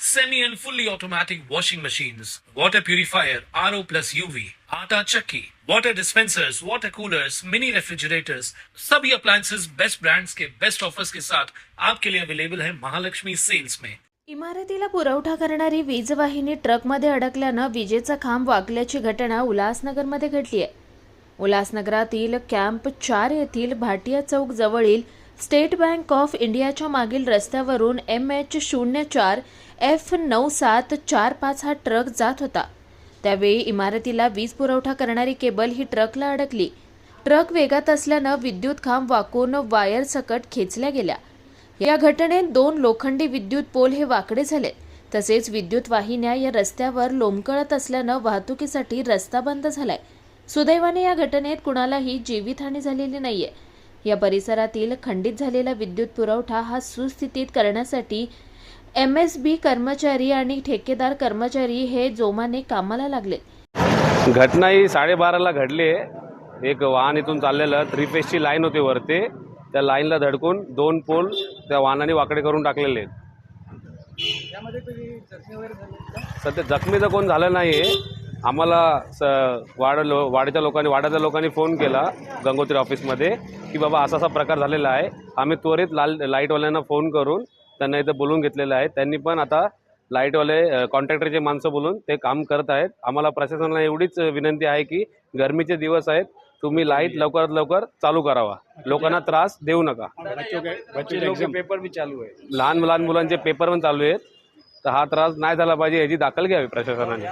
semi and fully automatic washing machines, water purifier, RO plus UV, आटा चक्की, water dispensers, water coolers, mini refrigerators, सभी appliances best brands के best offers के साथ आपके लिए अवेलेबल है महालक्ष्मी सेल्स में। इमारतीला पुरवठा करणारी वीज वाहिनी ट्रकमध्ये अडकल्यानं विजेचा खांब वाकल्याची घटना उल्हासनगरमध्ये घडली आहे उल्हासनगरातील कॅम्प चार येथील भाटिया चौक जवळील स्टेट बँक ऑफ इंडियाच्या मागील रस्त्यावरून एम एच शून्य चार एफ नऊ सात चार पाच हा ट्रक जात होता. त्यावेळी इमारतीला वीज पुरवठा करणारी केबल ही ट्रकला अडकली. ट्रक वेगात असल्यानं विद्युत खांब वाकून वायर सकट खेचल्या गेल्या. या घटनेत दोन लोखंडी विद्युत पोल हे वाकडे झाले. तसेच विद्युत वाहिन्या या रस्त्यावर लोंबकळत असल्यानं वाहतुकीसाठी रस्ता बंद झालाय. सुदैवाने या घटनेत कुणालाही जीवितहानी झालेली नाहीये. या परिसरातील खंडित झालेला विद्युत पुरवठा हा सुस्थितीत करण्यासाठी एम एस बी कर्मचारी आणि ठेकेदार कर्मचारी हे जोमाने कामाला लागले. घटना ही साडेबाराला घडली आहे. एक वाहन इथून चाललेलं थ्री फेजची लाईन होती वरती. त्या लाईनला धडकून दोन पोल त्या वाहनाने वाकडे करून टाकलेले आहेत. सध्या जखमी तर कोण झालं नाही आहे आम्हाला स वाड लो वाड्याच्या लोकांनी वाड्याच्या लोकांनी फोन केला गंगोत्री ऑफिसमध्ये की बाबा असा असा प्रकार झालेला आहे. आम्ही त्वरित लाल लाईटवाल्यांना फोन करून त्यांना इथं बोलवून घेतलेलं आहे. त्यांनी पण आता लाईटवाले कॉन्ट्रॅक्टरचे माणसं बोलून ते काम करत आहेत. आम्हाला प्रशासनाला एवढीच विनंती आहे की गरमीचे दिवस आहेत. तुम्ही लाइट लवकरात लवकर चालू करावा. लोकांना त्रास देऊ नका. पेपर भी चालू है लहान लहान मुलांचे पेपर पण चालू आहेत. तर हा त्रास नाही झाला पाहिजे याची दाखल घ्यावी प्रशासनाने.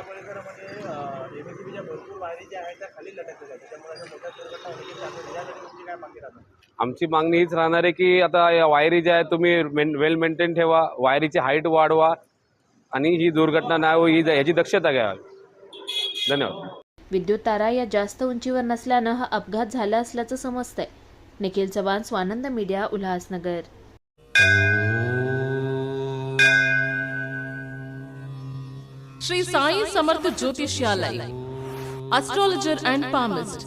आमची मागणी हीच राहणार आहे की आता या वायरी ज्या आहेत तुम्ही मेन वेल मेंटेन ठेवा वायरीची हाईट वाढवा आणि ही दुर्घटना नाही होई ही याची दक्षता घ्यावी धन्यवाद. विद्युत तारा या जास्त उंचीवर नसल्यानं हा अपघात झाला असल्याचं समजतंय. Nikhil Chavan Swanand media Ulhasnagar. Shri Sai Samarth Jyotishyalaya astrologer and palmist